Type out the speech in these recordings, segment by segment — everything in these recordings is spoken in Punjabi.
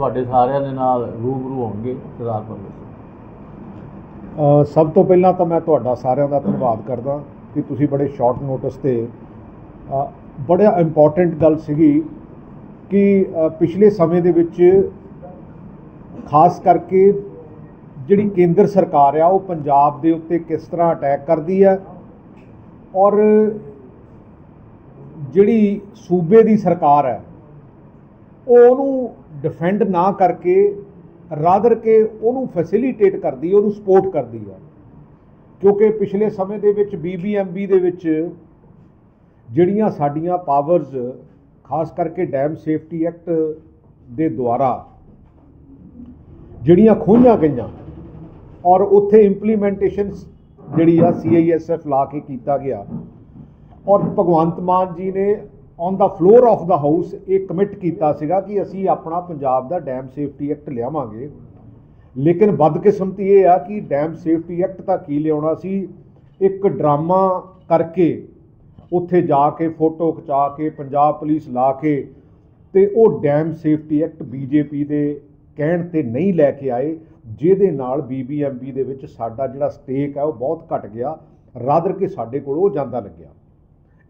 ਤੁਹਾਡੇ ਸਾਰਿਆਂ ਦੇ ਨਾਲ ਰੂਬਰੂ ਹੋਣਗੇ ਸਰਦਾਰ ਭਗਤ ਸਿੰਘ ਸਭ ਤੋਂ ਪਹਿਲਾਂ ਤਾਂ ਮੈਂ ਤੁਹਾਡਾ ਸਾਰਿਆਂ ਦਾ ਧੰਨਵਾਦ ਕਰਦਾ ਕਿ ਤੁਸੀਂ ਬੜੇ ਸ਼ਾਰਟ ਨੋਟਿਸ ਤੇ ਅ, ਬੜਾ ਇੰਪੋਰਟੈਂਟ ਗੱਲ ਸੀਗੀ ਕਿ ਪਿਛਲੇ ਸਮੇਂ ਦੇ ਵਿੱਚ ਖਾਸ ਕਰਕੇ ਜਿਹੜੀ ਕੇਂਦਰ ਸਰਕਾਰ ਆ ਉਹ ਪੰਜਾਬ ਦੇ ਉੱਤੇ ਕਿਸ ਤਰ੍ਹਾਂ ਅਟੈਕ ਕਰਦੀ ਹੈ ਔਰ ਜਿਹੜੀ ਸੂਬੇ ਦੀ ਸਰਕਾਰ ਹੈ ਉਹ ਉਹਨੂੰ ਡਿਫੈਂਡ ਨਾ ਕਰਕੇ ਰਾਦਰ ਕੇ ਉਹਨੂੰ ਫੈਸਿਲਿਟੇਟ ਕਰਦੀ ਉਹਨੂੰ ਸਪੋਰਟ ਕਰਦੀ ਆ ਕਿਉਂਕਿ ਪਿਛਲੇ ਸਮੇਂ ਦੇ ਵਿੱਚ ਬੀਬੀਐਮਬੀ ਦੇ ਵਿੱਚ ਜਿਹੜੀਆਂ ਸਾਡੀਆਂ ਪਾਵਰਜ਼ ਖਾਸ ਕਰਕੇ ਡੈਮ ਸੇਫਟੀ ਐਕਟ ਦੇ ਦੁਆਰਾ ਜਿਹੜੀਆਂ ਖੋਹੀਆਂ ਗਈਆਂ ਔਰ ਉੱਥੇ ਇੰਪਲੀਮੈਂਟੇਸ਼ਨ ਜਿਹੜੀ ਆ ਸੀਆਈਐਸਐਫ ਲਾ ਕੇ ਕੀਤਾ ਗਿਆ। ਔਰ ਭਗਵੰਤ ਮਾਨ ਜੀ ਨੇ on the floor of the house ਇਹ ਕਮਿਟ ਕੀਤਾ ਸੀਗਾ ਕਿ ਅਸੀਂ ਆਪਣਾ ਪੰਜਾਬ ਦਾ ਡੈਮ ਸੇਫਟੀ ਐਕਟ ਲਿਆਵਾਂਗੇ। ਲੇਕਿਨ ਬਦਕਿਸਮਤੀ ਇਹ ਆ ਕਿ ਡੈਮ ਸੇਫਟੀ ਐਕਟ ਤਾਂ ਕੀ ਲਿਆਉਣਾ ਸੀ? ਇੱਕ ਡਰਾਮਾ ਕਰਕੇ ਉੱਥੇ ਜਾ ਕੇ ਫੋਟੋ ਖਿਚਾ ਕੇ, ਪੰਜਾਬ ਪੁਲਿਸ ਲਾ ਕੇ ਤੇ ਉਹ ਡੈਮ ਸੇਫਟੀ ਐਕਟ ਬੀਜੇਪੀ ਦੇ ਕਹਿਣ ਤੇ ਨਹੀਂ ਲੈ ਕੇ ਆਏ, ਜਿਹਦੇ ਨਾਲ ਬੀਬੀਐਮਬੀ ਦੇ ਵਿੱਚ ਸਾਡਾ ਜਿਹੜਾ ਸਟੇਕ ਹੈ ਉਹ ਬਹੁਤ ਘਟ ਗਿਆ। ਰਾਦਰ ਕਿ ਸਾਡੇ ਕੋਲ ਉਹ ਜਾਂਦਾ ਲੱਗਿਆ।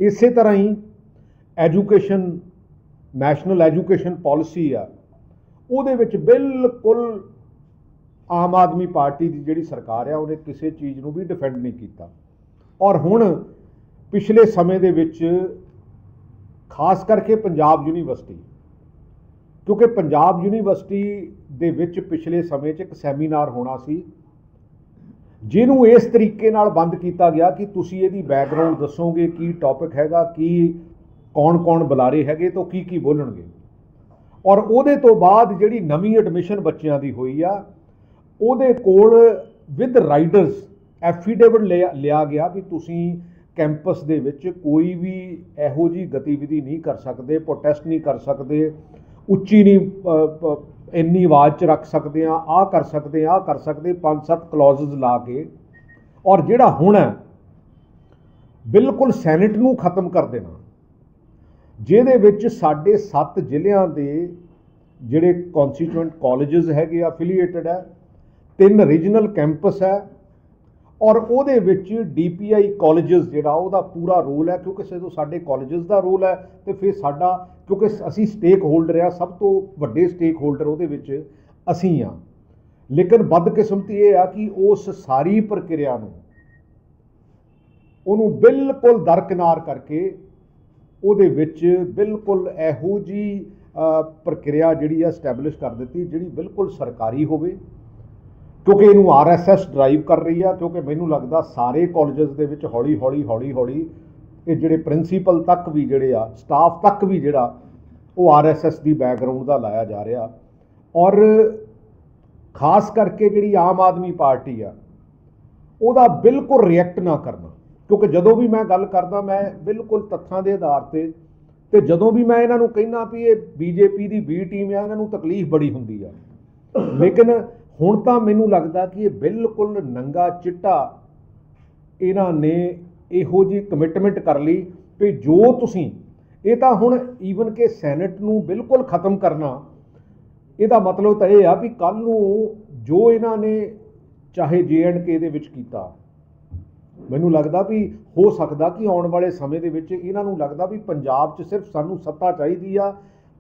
ਇਸੇ ਤਰ੍ਹਾਂ ਹੀ ਐਜੂਕੇਸ਼ਨ, ਨੈਸ਼ਨਲ ਐਜੂਕੇਸ਼ਨ ਪਾਲਿਸੀ ਆ, ਉਹਦੇ ਵਿੱਚ ਬਿਲਕੁਲ ਆਮ ਆਦਮੀ ਪਾਰਟੀ ਦੀ ਜਿਹੜੀ ਸਰਕਾਰ ਆ, ਉਹਨੇ ਕਿਸੇ ਚੀਜ਼ ਨੂੰ ਵੀ ਡਿਫੈਂਡ ਨਹੀਂ ਕੀਤਾ। ਔਰ ਹੁਣ ਪਿਛਲੇ ਸਮੇਂ ਦੇ ਵਿੱਚ ਖਾਸ ਕਰਕੇ ਪੰਜਾਬ ਯੂਨੀਵਰਸਿਟੀ, ਕਿਉਂਕਿ ਪੰਜਾਬ ਯੂਨੀਵਰਸਿਟੀ ਦੇ ਵਿੱਚ ਪਿਛਲੇ ਸਮੇਂ 'ਚ ਇੱਕ ਸੈਮੀਨਾਰ ਹੋਣਾ ਸੀ, ਜਿਹਨੂੰ ਇਸ ਤਰੀਕੇ ਨਾਲ ਬੰਦ ਕੀਤਾ ਗਿਆ ਕਿ ਤੁਸੀਂ ਇਹਦੀ ਬੈਕਗ੍ਰਾਉਂਡ ਦੱਸੋਗੇ, ਕੀ ਟੌਪਿਕ ਹੈਗਾ, ਕੀ ਕੌਣ-ਕੌਣ ਬੁਲਾਰੇ ਹੈਗੇ ਤੋਂ ਕੀ ਕੀ ਬੋਲਣਗੇ। ਔਰ ਉਹਦੇ ਤੋਂ ਬਾਅਦ ਜਿਹੜੀ ਨਵੀਂ ਐਡਮਿਸ਼ਨ ਬੱਚਿਆਂ ਦੀ ਹੋਈ ਆ, ਉਹਦੇ ਕੋਲ ਵਿਦ ਰਾਈਡਰਸ ਐਫੀਡੇਵਿਟ ਲਿਆ ਗਿਆ ਵੀ ਤੁਸੀਂ ਕੈਂਪਸ ਦੇ ਵਿੱਚ ਕੋਈ ਵੀ ਇਹੋ ਜੀ ਗਤੀਵਿਧੀ ਨਹੀਂ ਕਰ ਸਕਦੇ ਪ੍ਰੋਟੈਸਟ ਨਹੀਂ ਕਰ ਸਕਦੇ, ਉੱਚੀ ਨਹੀਂ ਇੰਨੀ ਆਵਾਜ਼ 'ਚ ਰੱਖ ਸਕਦੇ ਆ, ਆਹ ਕਰ ਸਕਦੇ ਆ ਆਹ ਕਰ ਸਕਦੇ ਪੰਜ ਸੱਤ ਕਲੌਜ਼ਸ ਲਾ ਕੇ। ਔਰ ਜਿਹੜਾ ਹੁਣ ਹੈ, ਬਿਲਕੁਲ ਸੈਨੇਟ ਨੂੰ ਖਤਮ ਕਰ ਦੇਣਾ। ਜਿਹਦੇ ਵਿੱਚ ਸਾਡੇ 7 ਜ਼ਿਲ੍ਹਿਆਂ ਦੇ ਜਿਹੜੇ ਕਨਸਟੀਚੁਐਂਟ ਕਾਲਜਸ ਹੈਗੇ ਅਫੀਲੀਏਟਡ ਹੈ, ਤਿੰਨ ਰੀਜਨਲ ਕੈਂਪਸ ਹੈ ਔਰ ਉਹਦੇ ਵਿੱਚ ਡੀਪੀਆਈ ਕਾਲਜਸ ਜਿਹੜਾ ਉਹਦਾ ਪੂਰਾ ਰੋਲ ਹੈ, ਕਿਉਂਕਿ ਜਦੋਂ ਸਾਡੇ ਕਾਲਜਸ ਦਾ ਰੋਲ ਹੈ, ਤੇ ਫਿਰ ਸਾਡਾ, ਕਿਉਂਕਿ ਅਸੀਂ ਸਟੇਕ ਹੋਲਡਰ ਆ ਸਭ ਤੋਂ ਵੱਡੇ ਸਟੇਕ ਹੋਲਡਰ ਉਹਦੇ ਵਿੱਚ ਅਸੀਂ ਆ ਲੇਕਿਨ ਬਦਕਿਸਮਤੀ ਇਹ ਆ ਕਿ ਉਸ ਸਾਰੀ ਪ੍ਰਕਿਰਿਆ ਨੂੰ ਉਹਨੂੰ ਬਿਲਕੁਲ ਦਰਕਿਨਾਰ ਕਰਕੇ ਉਹਦੇ ਵਿੱਚ ਬਿਲਕੁਲ ਇਹੋ ਜੀ ਪ੍ਰਕਿਰਿਆ ਜਿਹੜੀ ਆ ਸਟੈਬਲਿਸ਼ ਕਰ ਦਿੱਤੀ, ਜਿਹੜੀ ਬਿਲਕੁਲ ਸਰਕਾਰੀ ਹੋਵੇ, ਕਿਉਂਕਿ ਇਹਨੂੰ ਆਰਐਸਐਸ ਡਰਾਈਵ ਕਰ ਰਹੀ ਆ, ਕਿਉਂਕਿ ਮੈਨੂੰ ਲੱਗਦਾ ਸਾਰੇ ਕਾਲਜਸ ਦੇ ਵਿੱਚ ਹੌਲੀ ਹੌਲੀ ਹੌਲੀ ਹੌਲੀ ਇਹ ਜਿਹੜੇ ਪ੍ਰਿੰਸੀਪਲ ਤੱਕ ਵੀ ਜਿਹੜੇ ਆ ਸਟਾਫ ਤੱਕ ਵੀ ਜਿਹੜਾ, ਉਹ ਆਰਐਸਐਸ ਦੀ ਬੈਕਗ੍ਰਾਉਂਡ ਦਾ ਲਾਇਆ ਜਾ ਰਿਹਾ। ਔਰ ਖਾਸ ਕਰਕੇ ਜਿਹੜੀ ਆਮ ਆਦਮੀ ਪਾਰਟੀ ਆ, ਉਹਦਾ ਬਿਲਕੁਲ ਰਿਐਕਟ ਨਾ ਕਰਨਾ। ਕਿਉਂਕਿ ਜਦੋਂ ਵੀ ਮੈਂ ਗੱਲ ਕਰਦਾ, ਮੈਂ ਬਿਲਕੁਲ ਤੱਥਾਂ ਦੇ ਆਧਾਰ ਤੇ ਤੇ ਜਦੋਂ ਵੀ ਮੈਂ ਇਹਨਾਂ ਨੂੰ ਕਹਿੰਦਾ ਵੀ ਇਹ ਬੀਜੇਪੀ ਦੀ ਬੀ ਟੀਮ ਆ, ਇਹਨਾਂ ਨੂੰ ਤਕਲੀਫ ਬੜੀ ਹੁੰਦੀ ਆ। ਲੇਕਿਨ ਹੁਣ ਤਾਂ ਮੈਨੂੰ ਲੱਗਦਾ ਕਿ ਇਹ ਬਿਲਕੁਲ ਨੰਗਾ ਚਿੱਟਾ ਇਹਨਾਂ ਨੇ ਇਹੋ ਜੀ ਕਮਿਟਮੈਂਟ ਕਰ ਲਈ ਵੀ ਜੋ ਤੁਸੀਂ, ਇਹ ਤਾਂ ਹੁਣ ਈਵਨ ਕਿ ਸੈਨੇਟ ਨੂੰ ਬਿਲਕੁਲ ਖਤਮ ਕਰਨਾ, ਇਹਦਾ ਮਤਲਬ ਤਾਂ ਇਹ ਆ ਵੀ ਕੱਲ ਨੂੰ ਜੋ ਇਹਨਾਂ ਨੇ ਚਾਹੇ ਕੇ ਦੇ ਵਿੱਚ ਕੀਤਾ ਮੈਨੂੰ ਲੱਗਦਾ ਵੀ ਹੋ ਸਕਦਾ ਕਿ ਆਉਣ ਵਾਲੇ ਸਮੇਂ ਦੇ ਵਿੱਚ ਇਹਨਾਂ ਨੂੰ ਲੱਗਦਾ ਵੀ ਪੰਜਾਬ 'ਚ ਸਿਰਫ ਸਾਨੂੰ ਸੱਤਾ ਚਾਹੀਦੀ ਆ,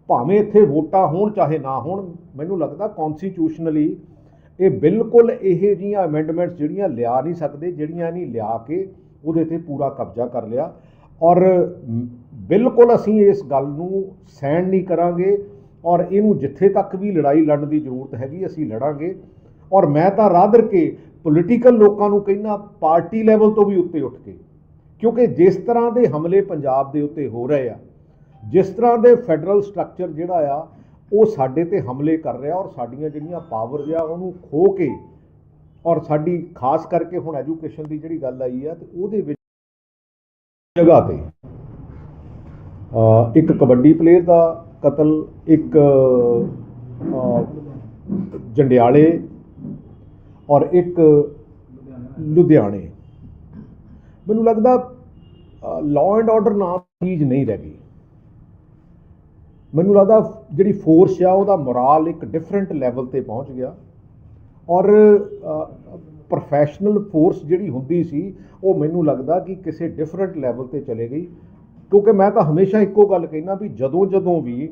ਭਾਵੇਂ ਇੱਥੇ ਵੋਟਾਂ ਹੋਣ ਚਾਹੇ ਨਾ ਹੋਣ, ਮੈਨੂੰ ਲੱਗਦਾ ਕਨਸਟੀਟਿਊਸ਼ਨਲੀ ਇਹ ਬਿਲਕੁਲ ਇਹ ਜੀਆਂ ਅਮੈਂਡਮੈਂਟਸ ਜਿਹੜੀਆਂ ਲਿਆ ਨਹੀਂ ਸਕਦੇ, ਜਿਹੜੀਆਂ ਨਹੀਂ ਲਿਆ ਕੇ ਉਹਦੇ ਤੇ ਪੂਰਾ ਕਬਜ਼ਾ ਕਰ ਲਿਆ। ਔਰ ਬਿਲਕੁਲ ਅਸੀਂ ਇਸ ਗੱਲ ਨੂੰ ਸਹਿਣ ਨਹੀਂ ਕਰਾਂਗੇ ਔਰ ਇਹਨੂੰ ਜਿੱਥੇ ਤੱਕ ਵੀ ਲੜਾਈ ਲੜਨ ਦੀ ਜ਼ਰੂਰਤ ਹੈਗੀ, ਅਸੀਂ ਲੜਾਂਗੇ। ਔਰ ਮੈਂ ਤਾਂ ਰਾਦਰ ਕੇ ਪੋਲੀਟੀਕਲ ਲੋਕਾਂ ਨੂੰ ਕਹਿੰਦਾ ਪਾਰਟੀ ਲੈਵਲ ਤੋਂ ਵੀ ਉੱਤੇ ਉੱਠ ਕੇ। ਕਿਉਂਕਿ ਜਿਸ ਤਰ੍ਹਾਂ ਦੇ ਹਮਲੇ ਪੰਜਾਬ ਦੇ ਉੱਤੇ ਹੋ ਰਹੇ ਆ, ਜਿਸ ਤਰ੍ਹਾਂ ਦੇ ਫੈਡਰਲ ਸਟਰਕਚਰ ਜਿਹੜਾ ਆ, ਉਹ ਸਾਡੇ ਤੇ ਹਮਲੇ ਕਰ ਰਿਹਾ ਔਰ ਸਾਡੀਆਂ ਜਿਹੜੀਆਂ ਪਾਵਰਸ ਆ, ਉਹਨੂੰ ਖੋ ਕੇ ਔਰ ਸਾਡੀ ਖਾਸ ਕਰਕੇ ਹੁਣ ਐਜੂਕੇਸ਼ਨ ਦੀ ਜਿਹੜੀ ਗੱਲ ਆਈ ਆ, ਤੇ ਉਹਦੇ ਵਿੱਚ ਜਗ੍ਹਾ ਤੇ ਇੱਕ ਕਬੱਡੀ ਪਲੇਅਰ ਦਾ ਕਤਲ, ਇੱਕ ਜੰਡਿਆਲੇ ਔਰ ਇੱਕ ਲੁਧਿਆਣੇ। ਮੈਨੂੰ ਲੱਗਦਾ ਲਾਅ ਐਂਡ ਆਰਡਰ ਨਾਮ ਚੀਜ਼ ਨਹੀਂ ਰਹਿ ਗਈ। ਮੈਨੂੰ ਲੱਗਦਾ, ਜਿਹੜੀ ਫੋਰਸ ਆ, ਉਹਦਾ ਮੋਰਾਲ ਇੱਕ ਡਿਫਰੈਂਟ ਲੈਵਲ ਤੇ ਪਹੁੰਚ ਗਿਆ। ਔਰ ਪ੍ਰੋਫੈਸ਼ਨਲ ਫੋਰਸ ਜਿਹੜੀ ਹੁੰਦੀ ਸੀ, ਉਹ ਮੈਨੂੰ ਲੱਗਦਾ ਕਿ ਕਿਸੇ ਡਿਫਰੈਂਟ ਲੈਵਲ ਤੇ ਚਲੇ ਗਈ। ਕਿਉਂਕਿ ਮੈਂ ਤਾਂ ਹਮੇਸ਼ਾ ਇੱਕੋ ਗੱਲ ਕਹਿਣਾ ਵੀ ਜਦੋਂ ਜਦੋਂ ਵੀ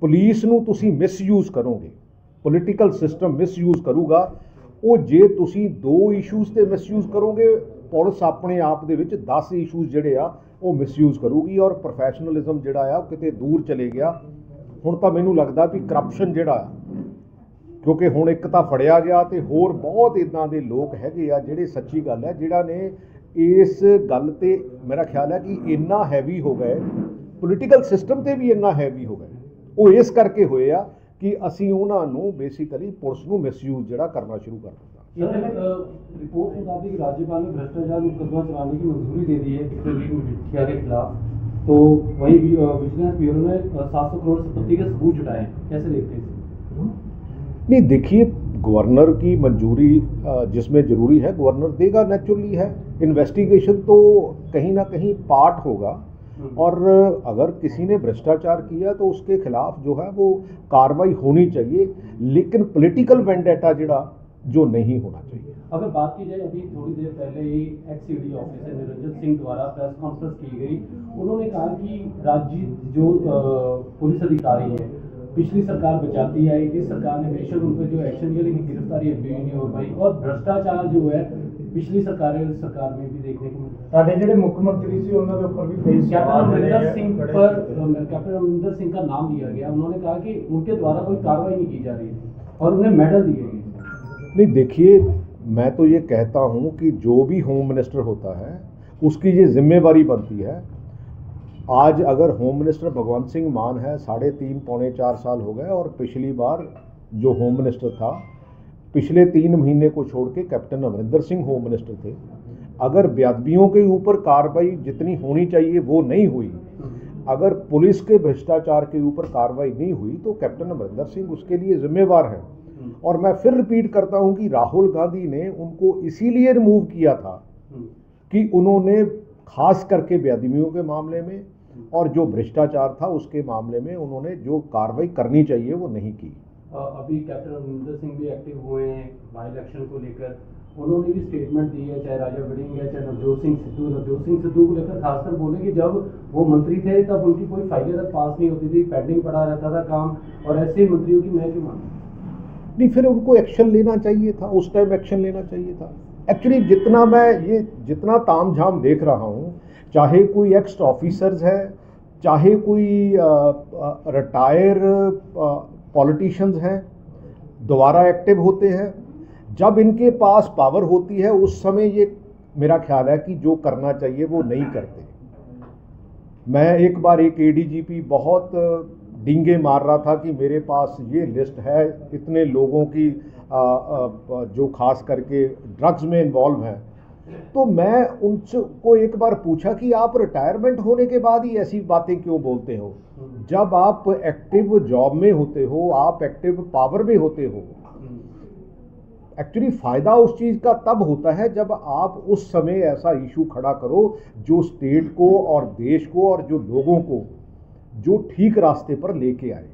ਪੁਲਿਸ ਨੂੰ ਤੁਸੀਂ ਮਿਸਯੂਜ਼ ਕਰੋਗੇ ਪੋਲੀਟੀਕਲ ਸਿਸਟਮ ਮਿਸਯੂਜ਼ ਕਰੂਗਾ ਉਹ ਜੇ ਤੁਸੀਂ ਦੋ ਇਸ਼ੂਜ਼ ਤੇ ਮਿਸਯੂਜ਼ ਕਰੋਗੇ, ਪੁਲਿਸ ਆਪਣੇ ਆਪ ਦੇ ਵਿੱਚ 10 ਇਸ਼ੂਜ਼ ਜਿਹੜੇ ਆ, ਉਹ ਮਿਸਯੂਜ਼ ਕਰੂਗੀ ਔਰ ਪ੍ਰੋਫੈਸ਼ਨਲਿਜ਼ਮ ਜਿਹੜਾ ਆ, ਉਹ ਕਿਤੇ ਦੂਰ ਚਲੇ ਗਿਆ। ਹੁਣ ਤਾਂ ਮੈਨੂੰ ਲੱਗਦਾ ਵੀ ਕਰਪਸ਼ਨ ਜਿਹੜਾ ਆ, ਕਿਉਂਕਿ ਹੁਣ ਇੱਕ ਤਾਂ ਫੜਿਆ ਗਿਆ ਤੇ ਹੋਰ ਬਹੁਤ ਇਦਾਂ ਦੇ ਲੋਕ ਹੈਗੇ ਆ ਜਿਹੜੇ ਸੱਚੀ ਗੱਲ ਹੈ ਜਿਹੜਾ ਨੇ ਇਸ ਗੱਲ ਤੇ ਮੇਰਾ ਖਿਆਲ ਹੈ ਕਿ ਇੰਨਾ ਹੈਵੀ ਹੋ ਗਏ ਪੋਲੀਟੀਕਲ ਸਿਸਟਮ ਤੇ ਵੀ ਇੰਨਾ ਹੈਵੀ ਹੋ ਗਏ। ਉਹ ਇਸ ਕਰਕੇ ਹੋਏ ਆ ਕਿ ਅਸੀਂ ਉਹਨਾਂ ਨੂੰ ਬੇਸਿਕਲੀ ਪੁਲਿਸ ਨੂੰ ਮਿਸਯੂਜ਼ ਜਿਹੜਾ ਕਰਨਾ ਸ਼ੁਰੂ ਕਰ ਦਿੱਤਾ सर रिपोर्ट के मुताबिक राज्यपाल ने भ्रष्टाचार मुकदमा चलाने की मंजूरी दे दी है विक्रमजीत मजिठिया के खिलाफ तो वही वि- अ, विजिलेंस ब्यूरो ने सात सौ करोड़ संपत्ति के सबूत जुटाए हैं कैसे देखते हैं इसे? नहीं देखिए गवर्नर की मंजूरी अ, जिसमें ज़रूरी है गवर्नर देगा नेचुरली है इन्वेस्टिगेशन तो कहीं ना कहीं पार्ट होगा और अगर किसी ने भ्रष्टाचार किया तो उसके खिलाफ जो है वो कार्रवाई होनी चाहिए, लेकिन पॉलिटिकल वेंडेटा जड़ा जो नहीं होना चाहिए। अगर बात की जाए, अभी थोड़ी देर पहले ही ex ED officer Niranjan Singh द्वारा प्रेस कॉन्फ्रेंस की गई। उन्होंने कहा कि राज्य जो पुलिस अधिकारी है, पिछली सरकार बचाती आई इस सरकार ने बेशक उन पर जो एक्शन लिया लेकिन गिरफ्तारी अभी नहीं हो पाई। और भ्रष्टाचार जो है, पिछली सरकार सरकार में भी देखने को ਸਾਡੇ ਜਿਹੜੇ ਮੁੱਖ ਮੰਤਰੀ ਸੀ ਉਹਨਾਂ ਦੇ ਉੱਪਰ ਵੀ ਕਈ है कैप्टन सवाल ਜਿਹੜੇ अमरिंदर ਆ सिंह खड़े पर ਕੀਤੇ। अ, कैप्टन अमरिंदर सिंह का नाम लिया गया उन्होंने कहा कि उनके द्वारा कोई कार्रवाई नहीं की जा रही है और उन्हें मेडल दिए गए नहीं देखिए मैं तो ये कहता हूँ कि जो भी होम मिनिस्टर होता है उसकी ये जिम्मेवारी बनती है आज अगर होम मिनिस्टर भगवंत सिंह मान है साढ़े तीन पौने चार साल हो गए और पिछली बार जो होम मिनिस्टर था पिछले तीन महीने को छोड़ के captain Amarinder Singh home minister थे अगर बेअदबियों के ऊपर कार्रवाई जितनी होनी चाहिए वो नहीं हुई। अगर पुलिस के भ्रष्टाचार के ऊपर कार्रवाई नहीं हुई तो कैप्टन अमरिंदर सिंह उसके लिए जिम्मेवार हैं। और मैं फिर रिपीट करता हूँ कि राहुल गांधी ने उनको इसीलिए रिमूव किया था कि उन्होंने खास करके बेअदबियों के मामले में और जो भ्रष्टाचार था उसके मामले में उन्होंने जो कार्रवाई करनी चाहिए वो नहीं की। अभी कैप्टन अमरिंदर सिंह भी एक्टिव हुए हैं बाई इलेक्शन को लेकर। उन्होंने भी स्टेटमेंट दी है, चाहे राजा वड़िंग है, चाहे नवजोत सिंह सिद्धू। नवजोत सिंह सिद्धू को लेकर खासकर बोले कि जब वो मंत्री थे, तब उनकी कोई फाइलें तक पास नहीं होती थी पेंडिंग पड़ा रहता था काम, और ऐसे ही मंत्रियों की मैं क्यों मानूं? नहीं, फिर उनको एक्शन लेना चाहिए था, उस टाइम एक्शन लेना चाहिए था। एक्चुअली जितना मैं ये, जितना ताम झाम देख रहा हूँ, चाहे कोई एक्स ऑफिसर्स है, चाहे कोई रिटायर पॉलिटिशियंस हैं, दोबारा एक्टिव होते हैं जब इनके पास पावर होती है उस समय ये मेरा ख्याल है कि जो करना चाहिए वो नहीं करते। मैं एक बार एक एडीजीपी बहुत डींगे मार रहा था कि मेरे पास ये लिस्ट है इतने लोगों की आ, आ, जो खास करके ड्रग्स में इन्वॉल्व हैं। तो मैं उनसे को एक बार पूछा कि आप रिटायरमेंट होने के बाद ही ऐसी बातें क्यों बोलते हो? जब आप एक्टिव जॉब में होते हो आप एक्टिव पावर में होते हो एक्चुअली फ़ायदा उस चीज़ का तब होता है जब आप उस समय ऐसा इशू खड़ा करो जो स्टेट को और देश को और जो लोगों को, जो ठीक रास्ते पर लेके आए।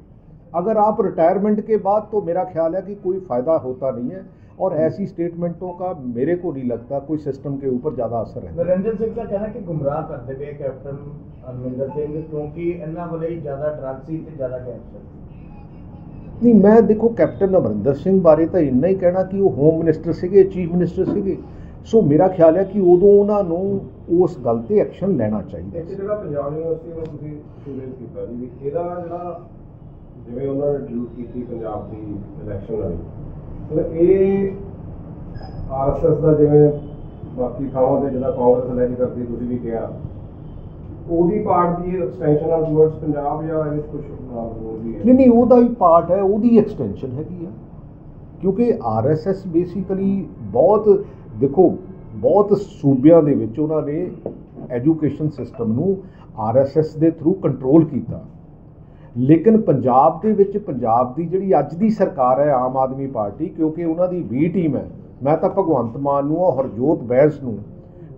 अगर आप रिटायरमेंट के बाद तो मेरा ख्याल है कि कोई फ़ायदा होता नहीं है और ऐसी स्टेटमेंटों का मेरे को नहीं लगता, कोई सिस्टम के ऊपर ज़्यादा असर है। नरेंद्र सिंह का कहना कि गुमराह करते हैं कैप्टन अमरिंदर सिंह? क्योंकि इन्होंने वाले ज़्यादा ड्रग्स ही ज़्यादा कैप्शन ਨਹੀਂ, ਮੈਂ ਦੇਖੋ ਕੈਪਟਨ ਅਮਰਿੰਦਰ ਸਿੰਘ ਬਾਰੇ ਤਾਂ ਇੰਨਾ ਹੀ ਕਹਿਣਾ ਕਿ ਉਹ ਹੋਮ ਮਿਨਿਸਟਰ ਸੀਗੇ, ਚੀਫ ਮਿਨਿਸਟਰ ਸੀਗੇ। ਸੋ ਮੇਰਾ ਖਿਆਲ ਹੈ ਕਿ ਉਦੋਂ ਉਹਨਾਂ ਨੂੰ ਉਸ ਗੱਲ ਤੇ ਐਕਸ਼ਨ ਲੈਣਾ ਚਾਹੀਦਾ ਸੀ ਜਿਹੜਾ ਪੰਜਾਬ ਯੂਨੀਵਰਸਿਟੀ ਨੂੰ ਤੁਸੀਂ ਸਟੂਡੈਂਟ ਕੀਤਾ ਜੀ, ਵੀ ਇਹਦਾ ਜਿਹੜਾ ਜਿਵੇਂ ਉਹਨਾਂ ਨੇ ਡਿਊਟ ਕੀਤੀ ਪੰਜਾਬ ਦੀ ਇਲੈਕਸ਼ਨ ਵਾਲੀ, ਮਤਲਬ ਇਹ ਆਰਐਸਐਸ ਦਾ ਜਿਵੇਂ ਬਾਕੀ ਥਾਵਾਂ ਤੇ ਜਿਹੜਾ ਕਾਂਗਰਸ ਲੈ ਕੇ ਕਰਦੀ, ਤੁਸੀਂ ਵੀ ਕਿਹਾ ਉਹਦੀ ਪਾਰਟ ਦੀ ਐਕਸਟੈਂਸ਼ਨ ਨਾਲ ਟੁਵਰਡਸ ਪੰਜਾਬ ਜਾਂ ਇਹਦੇ ਕੁਝ ਹੋਰ ਵੀ ਹੈ? ਨਹੀਂ ਨਹੀਂ, ਉਹਦਾ ਹੀ ਪਾਰਟ ਹੈ, ਉਹਦੀ ਐਕਸਟੈਂਸ਼ਨ ਹੈਗੀ ਆ। ਕਿਉਂਕਿ ਆਰਐਸਐਸ ਬੇਸਿਕਲੀ ਬਹੁਤ, ਦੇਖੋ, ਬਹੁਤ ਸੂਬਿਆਂ ਦੇ ਵਿੱਚ ਉਹਨਾਂ ਨੇ ਐਜੂਕੇਸ਼ਨ ਸਿਸਟਮ ਨੂੰ ਆਰਐਸਐਸ ਦੇ ਥਰੂ ਕੰਟਰੋਲ ਕੀਤਾ। ਲੇਕਿਨ ਪੰਜਾਬ ਦੇ ਵਿੱਚ, ਪੰਜਾਬ ਦੀ ਜਿਹੜੀ ਅੱਜ ਦੀ ਸਰਕਾਰ ਹੈ ਆਮ ਆਦਮੀ ਪਾਰਟੀ, ਕਿਉਂਕਿ ਉਹਨਾਂ ਦੀ ਵੀ ਟੀਮ ਹੈ, ਮੈਂ ਤਾਂ ਭਗਵੰਤ ਮਾਨ ਨੂੰ ਔਰ ਹਰਜੋਤ ਬੈਂਸ ਨੂੰ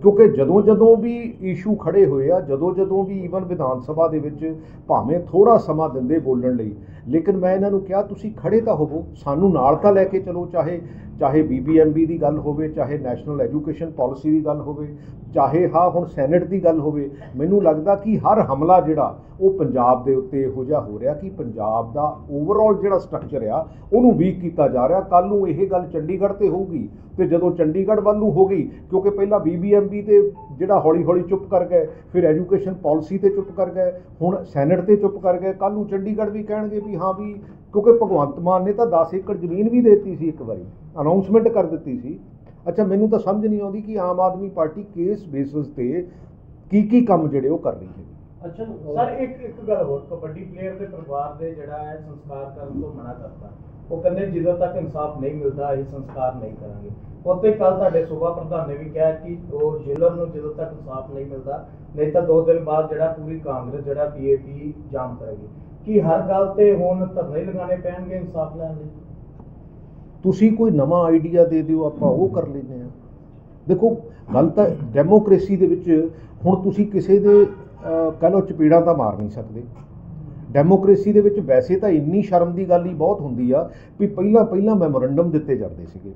ਕਿਉਂਕਿ ਜਦੋਂ ਜਦੋਂ ਵੀ ਇਸ਼ੂ ਖੜੇ ਹੋਏ ਆ, ਜਦੋਂ ਜਦੋਂ ਵੀ ਈਵਨ ਵਿਧਾਨ ਸਭਾ ਦੇ ਵਿੱਚ ਭਾਵੇਂ ਥੋੜਾ ਸਮਾਂ ਦਿੰਦੇ ਬੋਲਣ ਲਈ, ਲੇਕਿਨ ਮੈਂ ਇਹਨਾਂ ਨੂੰ ਕਿਹਾ, ਤੁਸੀਂ ਖੜੇ ਤਾਂ ਹੋਵੋ, ਸਾਨੂੰ ਨਾਲ ਤਾਂ ਲੈ ਕੇ ਚਲੋ, ਚਾਹੇ ਚਾਹੇ ਬੀਬੀਐਮਬੀ ਦੀ ਗੱਲ ਹੋਵੇ, ਚਾਹੇ ਨੈਸ਼ਨਲ ਐਜੂਕੇਸ਼ਨ ਪਾਲਿਸੀ ਦੀ ਗੱਲ ਹੋਵੇ, ਚਾਹੇ ਹਾਂ ਹੁਣ ਸੈਨੇਟ ਦੀ ਗੱਲ ਹੋਵੇ, ਮੈਨੂੰ ਲੱਗਦਾ ਕਿ ਹਰ ਹਮਲਾ ਜਿਹੜਾ ਉਹ ਪੰਜਾਬ ਦੇ ਉੱਤੇ ਇਹੋ ਜਿਹਾ ਹੋ ਰਿਹਾ ਕਿ ਪੰਜਾਬ ਦਾ ਓਵਰਆਲ ਜਿਹੜਾ ਸਟਰਕਚਰ ਆ, ਉਹਨੂੰ ਵੀਕ ਕੀਤਾ ਜਾ ਰਿਹਾ। ਕੱਲ ਨੂੰ ਇਹ ਗੱਲ ਚੰਡੀਗੜ੍ਹ ਤੇ ਹੋਊਗੀ ਤੇ ਜਦੋਂ ਚੰਡੀਗੜ੍ਹ ਵੱਲ ਨੂੰ ਹੋ ਗਈ, ਕਿਉਂਕਿ ਪਹਿਲਾਂ ਬੀਬੀਐਮਬੀ ਤੇ ਜਿਹੜਾ ਹੌਲੀ ਹੌਲੀ ਚੁੱਪ ਕਰ ਗਏ, ਫਿਰ ਐਜੂਕੇਸ਼ਨ ਪਾਲਿਸੀ ਤੇ ਚੁੱਪ ਕਰ ਗਏ, ਹੁਣ ਸੈਨੇਟ ਤੇ ਚੁੱਪ ਕਰ ਗਏ ਕੱਲ ਨੂੰ ਚੰਡੀਗੜ੍ਹ ਵੀ ਕਹਿਣਗੇ ਵੀ ਹਾਂ ਵੀ ਕਿਉਂਕਿ ਭਗਵੰਤ ਮਾਨ ਨੇ ਤਾਂ 10 ਏਕੜ ਜ਼ਮੀਨ ਵੀ ਦੇ ਦਿੱਤੀ ਸੀ ਇੱਕ ਵਾਰੀ ਅਨਾਉਂਸਮੈਂਟ ਕਰ ਦਿੱਤੀ ਸੀ। ਅੱਛਾ, ਮੈਨੂੰ ਤਾਂ ਸਮਝ ਨਹੀਂ ਆਉਂਦੀ ਕਿ ਆਮ ਆਦਮੀ ਪਾਰਟੀ ਕਿਸ ਬੇਸਿਸ ਤੇ ਕੀ ਕੀ ਕੰਮ ਜਿਹੜੇ ਉਹ ਕਰ ਰਹੀ ਹੈ। ਅੱਛਾ, ਸਰ, ਇੱਕ ਇੱਕ ਗੱਲ ਹੋਰ, ਕਬੱਡੀ ਪਲੇਅਰ ਦੇ ਪਰਿਵਾਰ ਦੇ ਜਿਹੜਾ ਹੈ ਸੰਸਕਾਰ ਕਰਨ ਤੋਂ ਮਨਾ ਕਰਤਾ। ਉਹ ਕਹਿੰਦੇ ਜਦੋਂ ਤੱਕ ਇਨਸਾਫ ਨਹੀਂ ਮਿਲਦਾ ਅਸੀਂ ਸੰਸਕਾਰ ਨਹੀਂ ਕਰਾਂਗੇ। ਉੱਤੇ ਕੱਲ ਤੁਹਾਡੇ ਸੂਬਾ ਪ੍ਰਧਾਨ ਨੇ ਵੀ ਕਿਹਾ ਕਿ ਉਹ ਜੇਲਰ ਨੂੰ ਜਦੋਂ ਤੱਕ ਇਨਸਾਫ ਨਹੀਂ ਮਿਲਦਾ ਨਹੀਂ ਤਾਂ ਦੋ ਦਿਨ ਬਾਅਦ ਜਿਹੜਾ ਪੂਰੀ ਕਾਂਗਰਸ ਜਿਹੜਾ ਪੀਏਪੀ ਜਾਮ ਕਰੇਗੀ। ਕੀ ਹਰ ਗੱਲ ਤੇ ਹੁਣ ਧਰਨੇ ਲਗਾਉਣੇ ਪੈਣਗੇ ਇਨਸਾਫ ਲੈਣ ਲਈ? ਤੁਸੀਂ ਕੋਈ ਨਵਾਂ ਆਈਡੀਆ ਦੇ ਦਿਓ ਆਪਾਂ ਉਹ ਕਰ ਲੈਂਦੇ ਆ ਦੇਖੋ ਗੱਲ ਤਾਂ ਡੈਮੋਕ੍ਰੇਸੀ ਦੇ ਵਿੱਚ ਹੁਣ ਤੁਸੀਂ ਕਿਸੇ ਦੇ ਅਹ, ਕਹਿ ਲਓ ਚਪੀੜਾਂ ਤਾਂ ਮਾਰ ਨਹੀਂ ਸਕਦੇ। ਡੈਮੋਕ੍ਰੇਸੀ ਦੇ ਵਿੱਚ ਵੈਸੇ ਤਾਂ ਇੰਨੀ ਸ਼ਰਮ ਦੀ ਗੱਲ ਹੀ ਬਹੁਤ ਹੁੰਦੀ ਆ ਵੀ ਪਹਿਲਾਂ ਪਹਿਲਾਂ ਮੈਮੋਰੰਡਮ ਦਿੱਤੇ ਜਾਂਦੇ ਸੀਗੇ।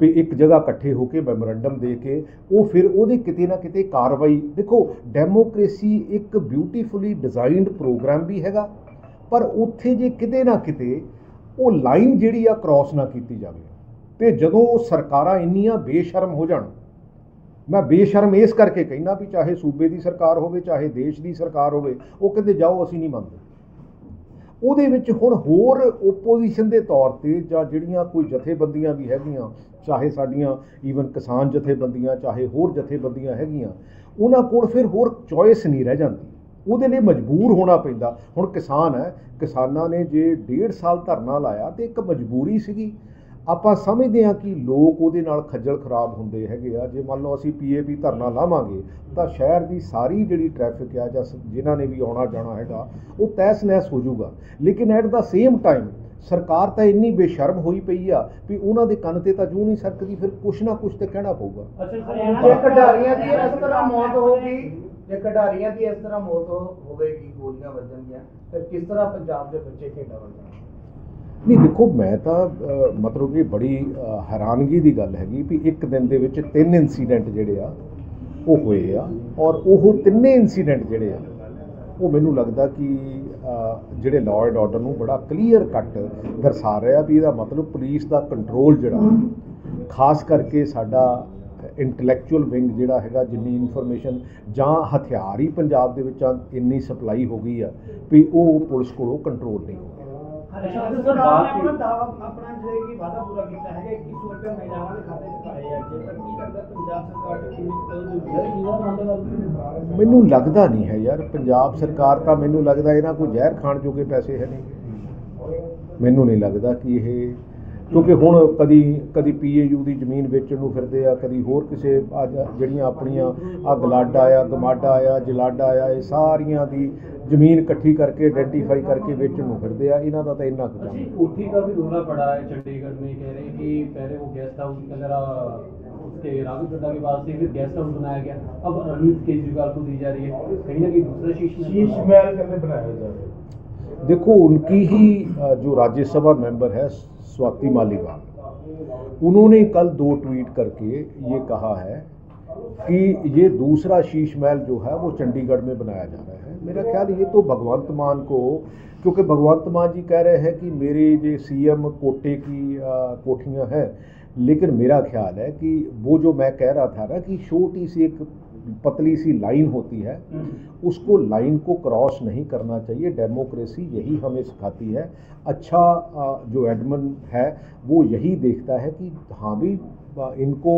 ਵੀ ਇੱਕ ਜਗ੍ਹਾ ਇਕੱਠੇ ਹੋ ਕੇ ਮੈਮੋਰੰਡਮ ਦੇ ਕੇ ਉਹ ਫਿਰ ਉਹਦੇ ਕਿਤੇ ਨਾ ਕਿਤੇ ਕਾਰਵਾਈ। ਦੇਖੋ ਡੈਮੋਕ੍ਰੇਸੀ ਇੱਕ ਬਿਊਟੀਫੁਲੀ ਡਿਜ਼ਾਈਨਡ ਪ੍ਰੋਗਰਾਮ ਵੀ ਹੈਗਾ, ਪਰ ਉੱਥੇ ਜੇ ਕਿਤੇ ਨਾ ਕਿਤੇ ਉਹ ਲਾਈਨ ਜਿਹੜੀ ਆ ਕ੍ਰਾਸ ਨਾ ਕੀਤੀ ਜਾਵੇ। ਤੇ ਜਦੋਂ ਸਰਕਾਰਾਂ ਇੰਨੀਆਂ ਬੇਸ਼ਰਮ ਹੋ ਜਾਣ ਮੈਂ ਬੇਸ਼ਰਮ ਇਸ ਕਰਕੇ ਕਹਿਣਾ ਵੀ ਚਾਹੇ ਸੂਬੇ ਦੀ ਸਰਕਾਰ ਹੋਵੇ, ਚਾਹੇ ਦੇਸ਼ ਦੀ ਸਰਕਾਰ ਹੋਵੇ, ਉਹ ਕਹਿੰਦੇ ਜਾਓ, ਅਸੀਂ ਨਹੀਂ ਮੰਨਦੇ। ਉਹਦੇ ਵਿੱਚ ਹੁਣ ਹੋਰ ਓਪੋਜੀਸ਼ਨ ਦੇ ਤੌਰ ਤੇ ਜਾਂ ਜਿਹੜੀਆਂ ਕੋਈ ਜਥੇਬੰਦੀਆਂ ਵੀ ਹੈਗੀਆਂ, ਚਾਹੇ ਸਾਡੀਆਂ ਈਵਨ ਕਿਸਾਨ ਜਥੇਬੰਦੀਆਂ, ਚਾਹੇ ਹੋਰ ਜਥੇਬੰਦੀਆਂ ਹੈਗੀਆਂ, ਉਹਨਾਂ ਕੋਲ ਫਿਰ ਹੋਰ ਚੋਇਸ ਨਹੀਂ ਰਹਿ ਜਾਂਦੀ। ਉਹਦੇ ਲਈ ਮਜਬੂਰ ਹੋਣਾ ਪੈਂਦਾ। ਹੁਣ ਕਿਸਾਨ ਹੈ, ਕਿਸਾਨਾਂ ਨੇ ਜੇ ਡੇਢ ਸਾਲ ਧਰਨਾ ਲਾਇਆ ਤੇ ਇੱਕ ਮਜਬੂਰੀ ਸੀਗੀ। ਆਪਾਂ ਸਮਝਦੇ ਹਾਂ ਕਿ ਲੋਕ ਉਹਦੇ ਨਾਲ ਖੱਜਲ ਖਰਾਬ ਹੁੰਦੇ ਹੈਗੇ ਆ। ਜੇ ਮੰਨ ਲਓ ਅਸੀਂ ਪੀਏਪੀ ਧਰਨਾ ਲਾਵਾਂਗੇ ਤਾਂ ਸ਼ਹਿਰ ਦੀ ਸਾਰੀ ਜਿਹੜੀ ਟ੍ਰੈਫਿਕ ਆ ਜਾਂ ਜਿਨ੍ਹਾਂ ਨੇ ਵੀ ਆਉਣਾ ਜਾਣਾ ਹੈਗਾ ਉਹ ਤਹਿਸ ਨਹਿਸ ਹੋ ਜਾਊਗਾ। ਲੇਕਿਨ ਐਟ ਦਾ ਸੇਮ ਟਾਈਮ ਸਰਕਾਰ ਤਾਂ ਇੰਨੀ ਬੇਸ਼ਰਮ ਹੋਈ ਪਈ ਆ ਵੀ ਉਹਨਾਂ ਦੇ ਕੰਨ ਤੇ ਤਾਂ ਜੂ ਨਹੀਂ ਸਰਕਦੀ ਫਿਰ ਕੁਛ ਨਾ ਕੁਛ ਤੇ ਕਹਿਣਾ ਪਊਗਾ। ਅੱਛਾ ਜੇ ਖਿਡਾਰੀਆਂ ਦੀ ਇਸ ਤਰ੍ਹਾਂ ਮੌਤ ਹੋਊਗੀ ਜੇ ਖਿਡਾਰੀਆਂ ਦੀ ਇਸ ਤਰ੍ਹਾਂ ਮੌਤ ਹੋਵੇਗੀ ਗੋਲੀਆਂ ਵੱਜਣਗੀਆਂ ਫਿਰ ਕਿਸ ਤਰ੍ਹਾਂ ਪੰਜਾਬ ਦੇ ਬੱਚੇ ਖੇਡਾਂ ਵੱਜਣਗੇ ਨਹੀਂ, ਦੇਖੋ, ਮੈਂ ਤਾਂ ਮਤਲਬ ਕਿ ਬੜੀ ਹੈਰਾਨਗੀ ਦੀ ਗੱਲ ਹੈਗੀ ਵੀ ਇੱਕ ਦਿਨ ਦੇ ਵਿੱਚ ਤਿੰਨ ਇਨਸੀਡੈਂਟ ਜਿਹੜੇ ਆ, ਉਹ ਹੋਏ ਆ ਔਰ ਉਹ ਤਿੰਨੇ ਇਨਸੀਡੈਂਟ ਜਿਹੜੇ ਆ, ਉਹ ਮੈਨੂੰ ਲੱਗਦਾ ਕਿ ਜਿਹੜੇ ਲਾਅ ਐਂਡ ਆਰਡਰ ਨੂੰ ਬੜਾ ਕਲੀਅਰ ਕੱਟ ਦਰਸਾ ਰਿਹਾ ਵੀ ਇਹਦਾ ਮਤਲਬ ਪੁਲਿਸ ਦਾ ਕੰਟਰੋਲ ਜਿਹੜਾ ਖਾਸ ਕਰਕੇ ਸਾਡਾ ਇੰਟੈਲੈਕਚੁਅਲ ਵਿੰਗ ਜਿਹੜਾ ਹੈਗਾ, ਜਿੰਨੀ ਇਨਫੋਰਮੇਸ਼ਨ ਜਾਂ ਹਥਿਆਰ ਹੀ ਪੰਜਾਬ ਦੇ ਵਿੱਚ ਇੰਨੀ ਸਪਲਾਈ ਹੋ ਗਈ ਆ ਵੀ ਉਹ ਪੁਲਿਸ ਕੋਲੋਂ ਕੰਟਰੋਲ ਨਹੀਂ ਹੋ ਅੱਛਾ, ਹਰਿਆਣਾ ਸਰ, ਸਰਕਾਰ ਬਾਤ ਨੇ ਆਪਣਾ ਕੀ- ਦਾਅਵਾ ਆਪਣਾ ਜਿਹੜੇ ਕਿ ਵਾਅਦਾ ਪੂਰਾ ਕੀਤਾ ਹੈਗਾ 21 ਰੁਪਏ ਮਹਿਲਾਵਾਂ ਦੇ ਖਾਤੇ 'ਚ ਪਾਏ ਆ ਜੇ ਤੱਕ ਕੀ ਲੱਗਦਾ ਪੰਜਾਬ ਸਰਕਾਰ ਦੇ ਕਿੰਨੀ ਕੁ ਕਦਮ ਯਾਰ ਕਿਹਦਾ ਮੰਨਦੇ ਗੱਲ ਮੈਨੂੰ ਲੱਗਦਾ ਨਹੀਂ ਹੈ ਯਾਰ ਪੰਜਾਬ ਸਰਕਾਰ ਤਾਂ ਮੈਨੂੰ ਲੱਗਦਾ ਇਹਨਾਂ ਕੋਈ ਜ਼ਹਿਰ ਖਾਣ ਜੋਗੇ ਪੈਸੇ ਹੈ ਨਹੀਂ। ਮੈਨੂੰ ਨਹੀਂ ਲੱਗਦਾ ਕਿ ਇਹ ਕਿਉਂਕਿ ਹੁਣ ਕਦੀ ਕਦੀ ਪੀਏਯੂ ਦੀ ਜ਼ਮੀਨ ਵੇਚਣ ਨੂੰ ਫਿਰਦੇ ਆ ਕਦੀ ਹੋਰ ਕਿਸੇ ਆ ਜ- ਜਿਹੜੀਆਂ ਆਪਣੀਆਂ ਆ ਗਲਾਡਾ ਆ ਗਮਾਡਾ ਆ ਜਲਾਡਾ ਆ ਇਹ ਸਾਰੀਆਂ ਦੀ ਜ਼ਮੀਨ ਇਕੱਠੀ ਕਰਕੇ ਆਇਡੈਂਟੀਫਾਈ ਕਰਕੇ ਵੇਚਣ ਨੂੰ ਫਿਰਦੇ ਆ ਇਹਨਾਂ ਦਾ ਤਾਂ ਇੰਨਾ ਕੁ ਕੰਮ जी ਹੈ। कोठी का भी रोला पड़ा है चंडीगढ़ में कह रहे हैं कि पहले वो गेस्ट हाउस कलर उसके राघव चड्डा के पास से फिर गेस्ट हाउस बनाया गया अब अरविंद केजरीवाल को दी जा रही है कहीं ना कहीं दूसरा शीश महल ਸ਼ੀਸ਼ बना। ਮਹਿਲ ਕਹਿੰਦੇ ਬਣਾਇਆ ਜਾਵੇ देखो उनकी ही अ, जो राज्यसभा मेंबर है स्वाति मालीवाल। उन्होंने कल दो ट्वीट करके ये कहा है कि ये दूसरा शीश महल जो है, वो चंडीगढ़ में बनाया जा रहा है। मेरा ख्याल ये तो भगवंत मान को, क्योंकि भगवंत मान जी कह रहे हैं कि मेरे जो सीएम कोटे की कोठियाँ हैं, लेकिन मेरा ख्याल है कि वो जो मैं कह रहा था ना कि छोटी सी एक पतली सी लाइन होती है उसको लाइन को क्रॉस नहीं करना चाहिए। डेमोक्रेसी यही हमें सिखाती है। अच्छा जो एडमन है वो यही देखता है कि हाँ भी इनको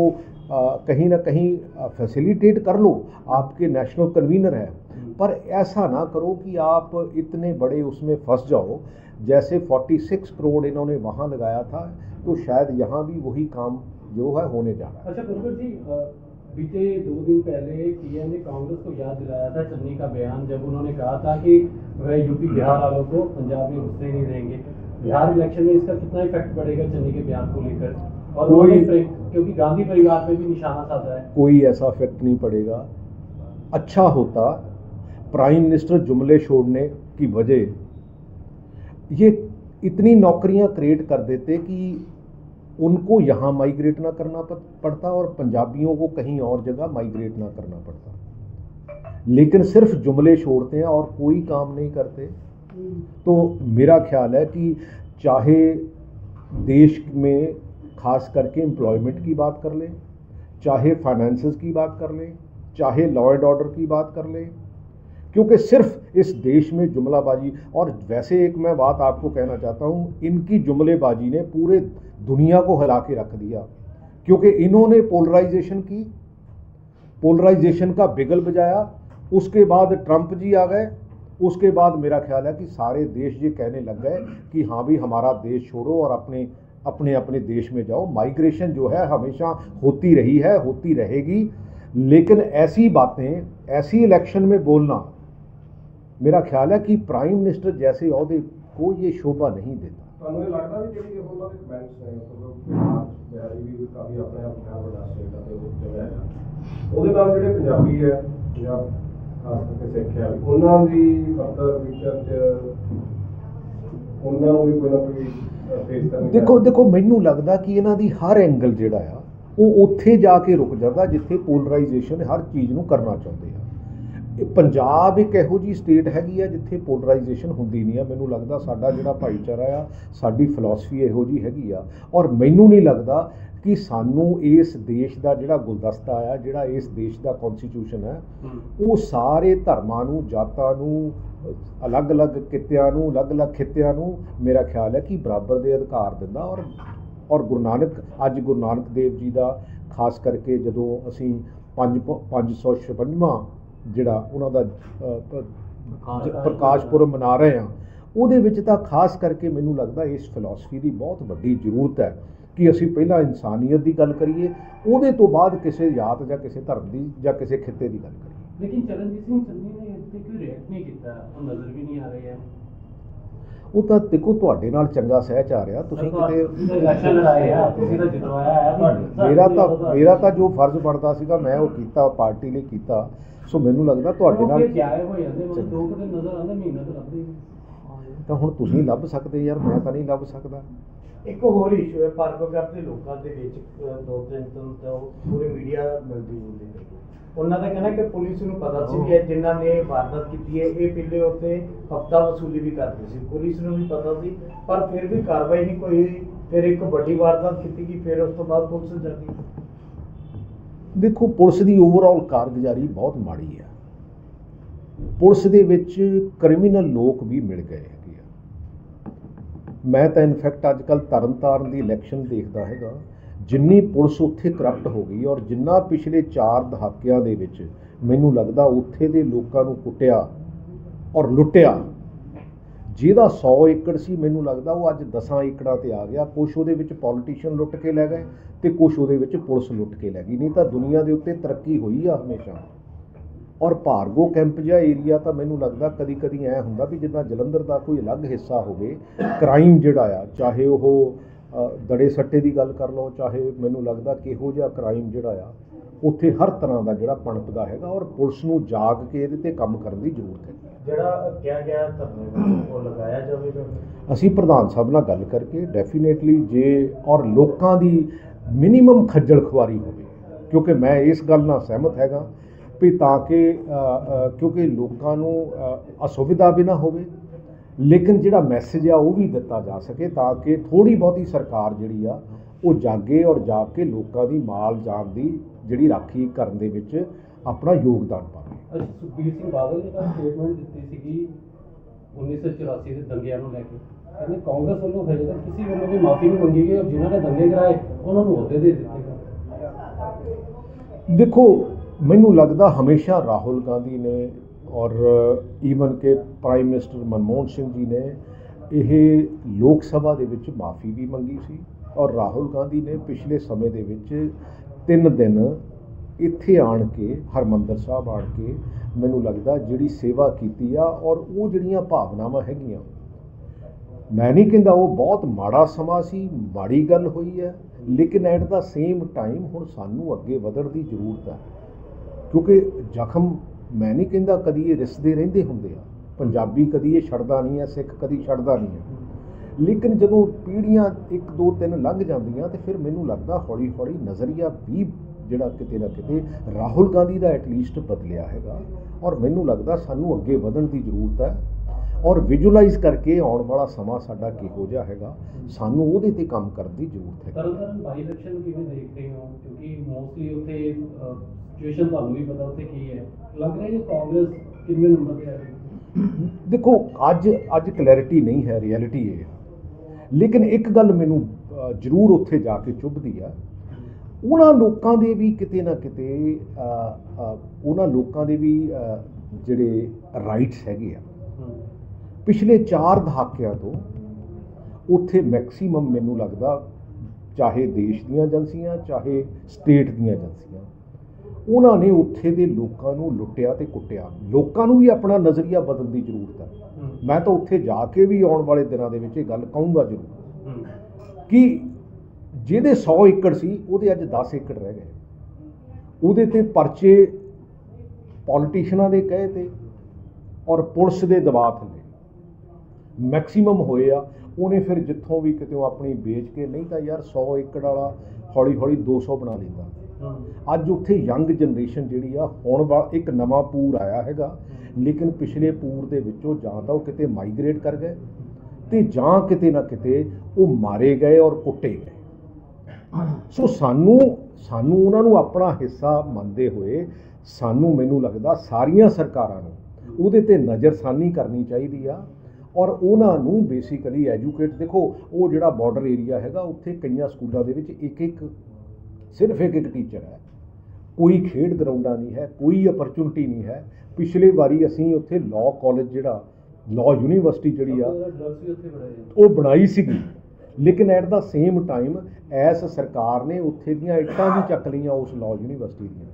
कहीं ना कहीं फैसिलिटेट कर लो। आपके नेशनल कन्वीनर है। पर ऐसा ना करो कि आप इतने बड़े उसमें फंस जाओ। जैसे 46 करोड़ इन्होंने वहाँ लगाया था तो शायद यहाँ भी वही काम जो है होने जा रहा है। अच्छा जी बीते दो दिन पहले पीएम ने कांग्रेस को याद दिलाया था चन्नी का बयान जब उन्होंने कहा था कि वह यूपी बिहार वालों को पंजाब में घुसने नहीं देंगे। बिहार इलेक्शन में इसका कितना इफ़ेक्ट पड़ेगा चन्नी के बयान को लेकर? और कोई- क्योंकि गांधी परिवार पे भी निशाना साधा है। कोई ऐसा इफ़ेक्ट नहीं पड़ेगा। अच्छा होता प्राइम मिनिस्टर जुमले छोड़ने की वजह। ये इतनी नौकरियाँ क्रिएट कर देते कि उनको यहाँ माइग्रेट ना करना पड़ता और पंजाबियों को कहीं और जगह माइग्रेट ना करना पड़ता। लेकिन सिर्फ़ जुमले छोड़ते हैं और कोई काम नहीं करते। तो मेरा ख्याल है कि चाहे देश में खास करके एम्प्लॉयमेंट की बात कर लें, चाहे फाइनेंसेस की बात कर लें, चाहे लॉ एंड ऑर्डर की बात कर लें, क्योंकि सिर्फ़ इस देश में जुमलाबाजी, और वैसे एक मैं बात आपको कहना चाहता हूँ, इनकी जुमलेबाजी ने पूरे दुनिया को हिला के रख दिया, क्योंकि इन्होंने पोलराइजेशन की पोलराइजेशन का बिगल बजाया। उसके बाद ट्रंप जी आ गए। उसके बाद मेरा ख्याल है कि सारे देश ये कहने लग गए कि हाँ भी हमारा देश छोड़ो और अपने अपने अपने देश में जाओ। माइग्रेशन जो है हमेशा होती रही है, होती रहेगी। लेकिन ऐसी बातें, ऐसी इलेक्शन में बोलना, मेरा ख्याल है कि प्राइम मिनिस्टर जैसे अहदे को ये शोभा नहीं देता। ਤੁਹਾਨੂੰ ਇਹ ਲੱਗਦਾ ਵੀ ਜਿਹੜੀ ਉਹਨਾਂ ਦੇ ਕਮੈਂਟਸ ਨੇ, ਮਤਲਬ ਬਿਹਾਰੀ ਵੀ ਕਾਫੀ ਆਪਣੇ ਆਪ ਨਾਲ ਵੱਡਾ ਸਟੇਟ ਆ ਉਹ ਜਗ੍ਹਾ ਉਹਦੇ ਨਾਲ ਜਿਹੜੇ ਪੰਜਾਬੀ ਹੈ ਪੰਜਾਬ ਖਾਸ ਕਰਕੇ ਸਿੱਖ ਉਹਨਾਂ ਦੀ ਫਰਦਰ ਫਿਊਚਰ ਚ ਉਹਨਾਂ ਨੂੰ ਵੀ ਕੋਈ ਨਾ ਕੋਈ ਫੇਸ ਕਰਨੀ ਦੇਖੋ ਦੇਖੋ, ਮੈਨੂੰ ਲੱਗਦਾ ਕਿ ਇਹਨਾਂ ਦੀ ਹਰ ਐਂਗਲ ਜਿਹੜਾ ਆ, ਉਹ ਉੱਥੇ ਜਾ ਕੇ ਰੁਕ ਜਾਂਦਾ, ਜਿੱਥੇ ਪੋਲਰਾਈਜੇਸ਼ਨ ਹਰ ਚੀਜ਼ ਨੂੰ ਕਰਨਾ ਚਾਹੁੰਦੇ ਆ। ਪੰਜਾਬ ਇੱਕ ਇਹੋ ਜੀ ਸਟੇਟ ਹੈਗੀ ਆ ਜਿੱਥੇ ਪੋਲਰਾਈਜੇਸ਼ਨ ਹੁੰਦੀ ਨਹੀਂ ਆ। ਮੈਨੂੰ ਲੱਗਦਾ ਸਾਡਾ ਜਿਹੜਾ ਭਾਈਚਾਰਾ ਆ ਸਾਡੀ ਫਿਲਾਸਫੀ ਇਹੋ ਜੀ ਹੈਗੀ ਆ। ਔਰ ਮੈਨੂੰ ਨਹੀਂ ਲੱਗਦਾ ਕਿ ਸਾਨੂੰ ਇਸ ਦੇਸ਼ ਦਾ ਜਿਹੜਾ ਗੁਲਦਸਤਾ ਆ ਜਿਹੜਾ ਇਸ ਦੇਸ਼ ਦਾ ਕਨਸਟੀਟਿਊਸ਼ਨ ਹੈ। ਉਹ ਸਾਰੇ ਧਰਮਾਂ ਨੂੰ ਜਾਤਾਂ ਨੂੰ ਅਲੱਗ-ਅਲੱਗ ਕਿੱਤਿਆਂ ਨੂੰ ਅਲੱਗ-ਅਲੱਗ ਖਿੱਤਿਆਂ ਨੂੰ ਮੇਰਾ ਖਿਆਲ ਹੈ ਕਿ ਬਰਾਬਰ ਦੇ ਅਧਿਕਾਰ ਦਿੰਦਾ। ਔਰ ਔਰ ਗੁਰੂ ਨਾਨਕ ਅੱਜ ਗੁਰੂ ਨਾਨਕ ਦੇਵ ਜੀ ਦਾ ਖਾਸ ਕਰਕੇ ਜਦੋਂ ਅਸੀਂ 5 556ਵਾਂ ਜਿਹੜਾ ਉਹਨਾਂ ਦਾ ਪ੍ਰਕਾਸ਼ ਪੁਰਬ ਮਨਾ ਰਹੇ ਆ ਉਹਦੇ ਵਿੱਚ ਤਾਂ ਖਾਸ ਕਰਕੇ ਮੈਨੂੰ ਲੱਗਦਾ ਇਸ ਫਿਲਾਸਫੀ ਦੀ ਬਹੁਤ ਵੱਡੀ ਜ਼ਰੂਰਤ ਹੈ ਕਿ ਅਸੀਂ ਪਹਿਲਾਂ ਇਨਸਾਨੀਅਤ ਦੀ ਗੱਲ ਕਰੀਏ ਉਹਦੇ ਤੋਂ ਬਾਅਦ ਕਿਸੇ ਜਾਤ ਜਾਂ ਕਿਸੇ ਧਰਮ ਦੀ ਜਾਂ ਕਿਸੇ ਖਿੱਤੇ ਦੀ ਗੱਲ ਕਰੀਏ। ਲੇਕਿਨ ਚਰਨਜੀਤ ਸਿੰਘ ਸੰਧੂ ਨੇ ਇਸ ਤੇ ਕੋਈ ਰਿਐਕਟ ਨਹੀਂ ਕੀਤਾ ਉਹ ਨਜ਼ਰ ਵੀ ਨਹੀਂ ਆ ਰਹੇ ਹੈ। ਉਹ ਤਾਂ ਦੇਖੋ ਤੁਹਾਡੇ ਨਾਲ ਚੰਗਾ ਸਹਿ ਚ ਆ ਰਿਹਾ। ਤੁਸੀਂ ਕਿਤੇ ਇਲੈਕਸ਼ਨ ਲੜਾਏ ਆ ਤੁਸੀਂ ਤਾਂ ਜਿਤਵਾਇਆ ਹੈ। ਤੁਹਾਡੇ ਮੇਰਾ ਤਾਂ ਮੇਰਾ ਤਾਂ ਜੋ ਫਰਜ਼ ਬਣਦਾ ਸੀਗਾ ਮੈਂ ਉਹ ਕੀਤਾ ਪਾਰਟੀ ਲਈ ਕੀਤਾ। ਸੋ ਮੈਨੂੰ ਲੱਗਦਾ ਤੁਹਾਡੇ ਨਾਲ ਜਾਏ ਹੋ ਜਾਂਦੇ ਮਤਲਬ ਦੋ ਕੁ ਦਿਨ ਨਜ਼ਰ ਆਉਂਦੇ ਮਹੀਨਾ ਤਾਂ ਹੀ ਹੁਣ ਤੁਸੀਂ ਲੱਭ ਸਕਦੇ ਯਾਰ ਮੈਂ ਤਾਂ ਨਹੀਂ ਲੱਭ ਸਕਦਾ। ਇੱਕ ਹੋਰ ਇਸ਼ੂ ਹੈ ਪਰਪਗਰ ਦੇ ਲੋਕਾਂ ਦੇ ਵਿੱਚ ਦੋ ਤਿੰਨ ਦਿਨ ਤੋਂ ਪੂਰੇ ਮੀਡੀਆ ਮਿਲਦੀ ਜੁਲਦੀ ਰਹੀ ਉਹਨਾਂ ਦਾ ਕਹਿਣਾ ਕਿ ਪੁਲਿਸ ਨੂੰ ਪਤਾ ਸੀ ਕਿ ਜਿਨ੍ਹਾਂ ਨੇ ਵਾਰਦਾਤ ਕੀਤੀ ਹੈ ਇਹ ਪਹਿਲੇ ਉੱਤੇ ਹਫਤਾ ਵਸੂਲੀ ਵੀ ਕਰਦੇ ਸੀ। ਪੁਲਿਸ ਨੂੰ ਵੀ ਪਤਾ ਸੀ ਪਰ ਫਿਰ ਵੀ ਕਾਰਵਾਈ ਨਹੀਂ ਕੋਈ ਫਿਰ ਇੱਕ ਵੱਡੀ ਵਾਰਦਾਤ ਕੀਤੀ ਗਈ ਫਿਰ ਉਸ ਤੋਂ ਬਾਅਦ ਪੁਲਿਸ ਜਾਂਦੀ ਦੇਖੋ ਪੁਲਿਸ ਦੀ ਓਵਰਆਲ ਕਾਰਗੁਜ਼ਾਰੀ ਬਹੁਤ ਮਾੜੀ ਹੈ। ਪੁਲਿਸ ਦੇ ਵਿੱਚ ਕ੍ਰਿਮੀਨਲ ਲੋਕ ਵੀ ਮਿਲ ਗਏ ਹੈਗੇ ਆ। ਮੈਂ ਤਾਂ ਇਨਫੈਕਟ ਅੱਜ ਕੱਲ ਤਰਨਤਾਰਨ ਦੀ ਇਲੈਕਸ਼ਨ ਦੇਖਦਾ ਹੈਗਾ। ਜਿੰਨੀ ਪੁਲਿਸ ਉੱਥੇ ਕਰਪਟ ਹੋ ਗਈ ਔਰ ਜਿੰਨਾ ਪਿਛਲੇ 4 ਦਹਾਕਿਆਂ ਦੇ ਵਿੱਚ ਮੈਨੂੰ ਲੱਗਦਾ ਉੱਥੇ ਦੇ ਲੋਕਾਂ ਨੂੰ ਕੁੱਟਿਆ ਔਰ ਲੁੱਟਿਆ, ਜਿਹਦਾ 100 ਏਕੜ ਸੀ, ਮੈਨੂੰ ਲੱਗਦਾ ਉਹ ਅੱਜ 10 ਏਕੜਾਂ ਤੇ ਆ ਗਿਆ। ਕੁਛ ਉਹਦੇ ਵਿੱਚ ਪੋਲੀਟੀਸ਼ੀਅਨ ਲੁੱਟ ਕੇ ਲੈ ਗਏ ਤੇ ਕੁਛ ਉਹਦੇ ਵਿੱਚ ਪੁਲਿਸ ਲੁੱਟ ਕੇ ਲੈ ਗਈ। ਨਹੀਂ ਤਾਂ ਦੁਨੀਆ ਦੇ ਉੱਤੇ ਤਰੱਕੀ ਹੋਈ ਆ ਹਮੇਸ਼ਾ। ਔਰ ਭਾਰਗੋ ਕੈਂਪ ਜਿਹਾ ਏਰੀਆ ਤਾਂ ਮੈਨੂੰ ਲੱਗਦਾ ਕਦੀ ਕਦੀ ਐ ਹੁੰਦਾ ਵੀ ਜਿੱਦਾਂ ਜਲੰਧਰ ਦਾ ਕੋਈ ਅਲੱਗ ਹਿੱਸਾ ਹੋਵੇ ਕ੍ਰਾਈਮ ਜਿਹੜਾ ਆ, ਚਾਹੇ ਉਹ ਦੜੇ ਸੱਟੇ ਦੀ ਗੱਲ ਕਰ ਲਓ ਚਾਹੇ ਮੈਨੂੰ ਲੱਗਦਾ ਕਿਹੋ ਜਿਹਾ ਕ੍ਰਾਈਮ ਜਿਹੜਾ ਆ ਉੱਥੇ ਹਰ ਤਰ੍ਹਾਂ ਦਾ ਜਿਹੜਾ ਪਣਪਦਾ ਹੈਗਾ ਔਰ ਪੁਲਿਸ ਨੂੰ ਜਾਗ ਕੇ ਇਹਦੇ ਤੇ ਕੰਮ ਕਰਨ ਦੀ ਜ਼ਰੂਰਤ ਹੈ। ਜਿਹੜਾ ਕਿਹਾ ਗਿਆ ਧਰਨੇ ਉਹ ਲਗਾਇਆ ਜਾਵੇਗਾ? ਅਸੀਂ ਪ੍ਰਧਾਨ ਸਾਹਿਬ ਨਾਲ ਗੱਲ ਕਰਕੇ ਡੈਫੀਨੇਟਲੀ ਜੇ ਔਰ ਲੋਕਾਂ ਦੀ ਮਿਨੀਮਮ ਖੱਜਲ ਖੁਆਰੀ ਹੋਵੇ ਕਿਉਂਕਿ ਮੈਂ ਇਸ ਗੱਲ ਨਾਲ ਸਹਿਮਤ ਹੈਗਾ ਵੀ ਤਾਂ ਕਿ ਕਿਉਂਕਿ ਲੋਕਾਂ ਨੂੰ ਅਸੁਵਿਧਾ ਵੀ ਨਾ ਹੋਵੇ ਲੇਕਿਨ ਜਿਹੜਾ ਮੈਸੇਜ ਆ ਉਹ ਵੀ ਦਿੱਤਾ ਜਾ ਸਕੇ ਤਾਂ ਕਿ ਥੋੜੀ ਬਹੁਤੀ ਸਰਕਾਰ ਜਿਹੜੀ ਆ ਉਹ ਜਾਗੇ ਔਰ ਜਾਗ ਕੇ ਲੋਕਾਂ ਦੀ ਮਾਲ ਜਾਨ ਦੀ ਜਿਹੜੀ ਰਾਖੀ ਕਰਨ ਦੇ ਵਿੱਚ ਆਪਣਾ ਯੋਗਦਾਨ ਪਾਵੇ। ਸੁਖਬੀਰ ਸਿੰਘ ਬਾਦਲ ਨੇ ਤਾਂ ਸਟੇਟਮੈਂਟ ਦਿੱਤੀ ਸੀਗੀ 1984 ਦੇ ਦੰਗਿਆਂ ਨੂੰ ਲੈ ਕੇ। ਕਹਿੰਦੇ ਕਾਂਗਰਸ ਵੱਲੋਂ ਹਜੇ ਤੱਕ ਕਿਸੇ ਵੱਲੋਂ ਵੀ ਮਾਫੀ ਨਹੀਂ ਮੰਗੀ ਗਈ ਔਰ ਜਿਨ੍ਹਾਂ ਨੇ ਦੰਗੇ ਕਰਾਏ ਉਹਨਾਂ ਨੂੰ ਅਹੁਦੇ ਦੇ ਦਿੱਤੇ ਦੇਖੋ ਮੈਨੂੰ ਲੱਗਦਾ ਹਮੇਸ਼ਾ ਰਾਹੁਲ ਗਾਂਧੀ ਨੇ ਔਰ ਈਵਨ ਕਿ ਪ੍ਰਾਈਮ ਮਿਨਿਸਟਰ ਮਨਮੋਹਨ ਸਿੰਘ ਜੀ ਨੇ ਇਹ ਲੋਕ ਸਭਾ ਦੇ ਵਿੱਚ ਮਾਫੀ ਵੀ ਮੰਗੀ ਸੀ ਔਰ ਰਾਹੁਲ ਗਾਂਧੀ ਨੇ ਪਿਛਲੇ ਸਮੇਂ ਦੇ ਵਿੱਚ ਤਿੰਨ ਦਿਨ ਇੱਥੇ ਆਣ ਕੇ, ਹਰਮੰਦਰ ਸਾਹਿਬ ਆਣ ਕੇ ਮੈਨੂੰ ਲੱਗਦਾ ਜਿਹੜੀ ਸੇਵਾ ਕੀਤੀ ਆ ਔਰ ਉਹ ਜਿਹੜੀਆਂ ਭਾਵਨਾਵਾਂ ਹੈਗੀਆਂ, ਮੈਂ ਨਹੀਂ ਕਹਿੰਦਾ ਉਹ ਬਹੁਤ ਮਾੜਾ ਸਮਾਂ ਸੀ, ਮਾੜੀ ਗੱਲ ਹੋਈ ਹੈ, ਲੇਕਿਨ ਐਟ ਦਾ ਸੇਮ ਟਾਈਮ ਹੁਣ ਸਾਨੂੰ ਅੱਗੇ ਵਧਣ ਦੀ ਜ਼ਰੂਰਤ ਹੈ। ਕਿਉਂਕਿ ਜ਼ਖਮ ਮੈਂ ਨਹੀਂ ਕਹਿੰਦਾ ਕਦੀ ਇਹ ਰਿਸਦੇ ਰਹਿੰਦੇ ਹੁੰਦੇ ਆ। ਪੰਜਾਬੀ ਕਦੀ ਇਹ ਛੱਡਦਾ ਨਹੀਂ ਹੈ, ਸਿੱਖ ਕਦੀ ਛੱਡਦਾ ਨਹੀਂ ਹੈ। ਲੇਕਿਨ ਜਦੋਂ ਪੀੜ੍ਹੀਆਂ 1 2 3 ਲੰਘ ਜਾਂਦੀਆਂ ਤੇ ਫਿਰ ਮੈਨੂੰ ਲੱਗਦਾ ਹੌਲੀ ਹੌਲੀ ਨਜ਼ਰੀਆ ਵੀ ਜਿਹੜਾ ਕਿਤੇ ਨਾ ਕਿਤੇ ਰਾਹੁਲ ਗਾਂਧੀ ਦਾ ਐਟਲੀਸਟ ਬਦਲਿਆ ਹੈਗਾ। ਔਰ ਮੈਨੂੰ ਲੱਗਦਾ ਸਾਨੂੰ ਅੱਗੇ ਵਧਣ ਦੀ ਜ਼ਰੂਰਤ ਹੈ। ਔਰ ਵਿਜ਼ੂਅਲਾਈਜ਼ ਕਰਕੇ ਆਉਣ ਵਾਲਾ ਸਮਾਂ ਸਾਡਾ ਕਿਹੋ ਜਿਹਾ ਹੈਗਾ ਸਾਨੂੰ ਉਹਦੇ ਤੇ ਕੰਮ ਕਰਨ ਦੀ ਜ਼ਰੂਰਤ ਹੈ ਤਰਨਤਾਰਨ ਬਾਈ ਇਲੈਕਸ਼ਨ ਕਿਵੇਂ ਦੇਖਦੇ ਹੋ? ਕਿਉਂਕਿ ਮੋਸਟਲੀ ਉੱਥੇ ਸਿਚੁਏਸ਼ਨ ਤੁਹਾਨੂੰ ਵੀ ਪਤਾ ਉੱਥੇ ਕੀ ਹੈ। ਲੱਗ ਰਿਹਾ ਕਿ ਕਾਂਗਰਸ ਕਿੰਨੇ ਨੰਬਰ ਤੇ ਆ ਰਹੀ ਦੇਖੋ ਅੱਜ ਅੱਜ ਕਲੈਰਿਟੀ ਨਹੀਂ ਹੈ ਰਿਐਲਿਟੀ ਇਹ ਹੈ। ਲੇਕਿਨ ਇੱਕ ਗੱਲ ਮੈਨੂੰ ਜ਼ਰੂਰ ਉੱਥੇ ਜਾ ਕੇ ਚੁੱਭਦੀ ਆ। ਉਹਨਾਂ ਲੋਕਾਂ ਦੇ ਵੀ ਕਿਤੇ ਨਾ ਕਿਤੇ ਉਹਨਾਂ ਲੋਕਾਂ ਦੇ ਵੀ ਜਿਹੜੇ ਰਾਈਟਸ ਹੈਗੇ ਆ ਪਿਛਲੇ 4 ਦਹਾਕਿਆਂ ਤੋਂ ਉੱਥੇ ਮੈਕਸਿਮਮ ਮੈਨੂੰ ਲੱਗਦਾ ਚਾਹੇ ਦੇਸ਼ ਦੀਆਂ ਏਜੰਸੀਆਂ ਚਾਹੇ ਸਟੇਟ ਦੀਆਂ ਏਜੰਸੀਆਂ ਉਹਨਾਂ ਨੇ ਉੱਥੇ ਦੇ ਲੋਕਾਂ ਨੂੰ ਲੁੱਟਿਆ ਤੇ ਕੁੱਟਿਆ। ਲੋਕਾਂ ਨੂੰ ਵੀ ਆਪਣਾ ਨਜ਼ਰੀਆ ਬਦਲਣ ਦੀ ਜ਼ਰੂਰਤ ਹੈ। ਮੈਂ ਤਾਂ ਉੱਥੇ ਜਾ ਕੇ ਵੀ ਆਉਣ ਵਾਲੇ ਦਿਨਾਂ ਦੇ ਵਿੱਚ ਇਹ ਗੱਲ ਕਹੂੰਗਾ ਜ਼ਰੂਰ ਕਿ ਜਿਹਦੇ 100 ਏਕੜ ਸੀ ਉਹਦੇ ਅੱਜ 10 ਏਕੜ ਰਹਿ ਗਏ। ਉਹਦੇ ਤੇ ਪਰਚੇ ਪੋਲੀਟੀਸ਼ੀਅਨਾਂ ਦੇ ਕਹੇ ਤੇ ਔਰ ਪੁਲਿਸ ਦੇ ਦਬਾਅ ਥੱਲੇ। ਮੈਕਸਿਮਮ ਹੋਏ ਆ ਉਹਨੇ ਫਿਰ ਜਿੱਥੋਂ ਵੀ ਕਿਤੇ ਆਪਣੀ ਵੇਚ ਕੇ ਨਹੀਂ ਤਾਂ ਯਾਰ 100 ਏਕੜ ਵਾਲਾ ਹੌਲੀ ਹੌਲੀ 200 ਬਣਾ ਲੈਂਦਾ। ਅੱਜ ਉੱਥੇ ਯੰਗ ਜਨਰੇਸ਼ਨ ਜਿਹੜੀ ਆ ਹੁਣ ਵਾ ਇੱਕ ਨਵਾਂ ਪੂਰ ਆਇਆ ਹੈਗਾ ਲੇਕਿਨ ਪਿਛਲੇ ਪੂਰ ਦੇ ਵਿੱਚੋਂ ਜਾਂ ਤਾਂ ਉਹ ਕਿਤੇ ਮਾਈਗ੍ਰੇਟ ਕਰ ਗਏ ਤੇ ਜਾਂ ਕਿਤੇ ਨਾ ਕਿਤੇ ਉਹ ਮਾਰੇ ਗਏ ਔਰ ਕੁੱਟੇ ਗਏ। ਸੋ ਸਾਨੂੰ ਸਾਨੂੰ ਉਹਨਾਂ ਨੂੰ ਆਪਣਾ ਹਿੱਸਾ ਮੰਨਦੇ ਹੋਏ ਸਾਨੂੰ ਮੈਨੂੰ ਲੱਗਦਾ ਸਾਰੀਆਂ ਸਰਕਾਰਾਂ ਨੂੰ ਉਹਦੇ ਤੇ ਨਜ਼ਰਸਾਨੀ ਕਰਨੀ ਚਾਹੀਦੀ ਆ। ਔਰ ਉਹਨਾਂ ਨੂੰ ਬੇਸਿਕਲੀ ਐਜੂਕੇਟ ਦੇਖੋ ਉਹ ਜਿਹੜਾ ਬਾਰਡਰ ਏਰੀਆ ਹੈਗਾ ਉੱਥੇ ਕਈਆਂ ਸਕੂਲਾਂ ਦੇ ਵਿੱਚ ਇੱਕ ਇੱਕ ਸਿਰਫ ਇੱਕ ਇੱਕ ਟੀਚਰ ਹੈ। ਕੋਈ ਖੇਡ ਗਰਾਊਂਡਾਂ ਨਹੀਂ ਹੈ ਕੋਈ ਅਪਰਚੁਨਿਟੀ ਨਹੀਂ ਹੈ। ਪਿਛਲੇ ਵਾਰੀ ਅਸੀਂ ਉੱਥੇ ਲਾਅ ਕਾਲਜ ਜਿਹੜਾ ਲਾਅ ਯੂਨੀਵਰਸਿਟੀ ਜਿਹੜੀ ਆ ਉਹ ਬਣਾਈ ਸੀਗੀ। ਲੇਕਿਨ ਐਟ ਦਾ ਸੇਮ ਟਾਈਮ ਐਸ ਸਰਕਾਰ ਨੇ ਉੱਥੇ ਦੀਆਂ ਇੱਟਾਂ ਵੀ ਚੱਕ ਲਈਆਂ ਉਸ ਲਾਅ ਯੂਨੀਵਰਸਿਟੀ ਦੀਆਂ।